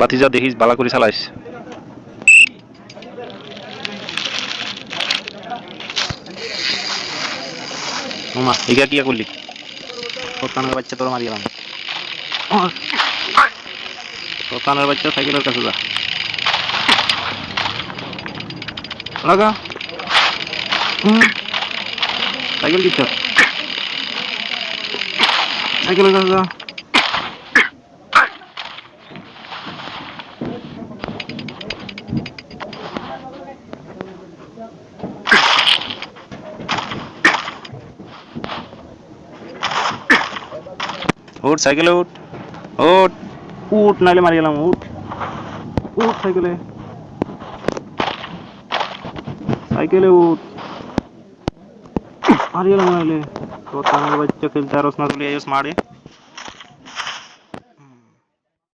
বাতিজা দেখিস বালা করে চালাইস ওমা ইগা করলি। বাচ্চা তোর মারি গেলাম। সত্তানের বাচ্চা সাইকেলের কাছে যা। লাগা। সাইকেল দিচ্ছ? সাইকেলের কাছে যা। उठ, साइकिल उठ। उठ उठ, नाले मारी गेलाम, उठ। उठ, साइकिले। साइकिले उठ। मारी गेलाम, नाले। तो बच्चा खेलता रसना मारे।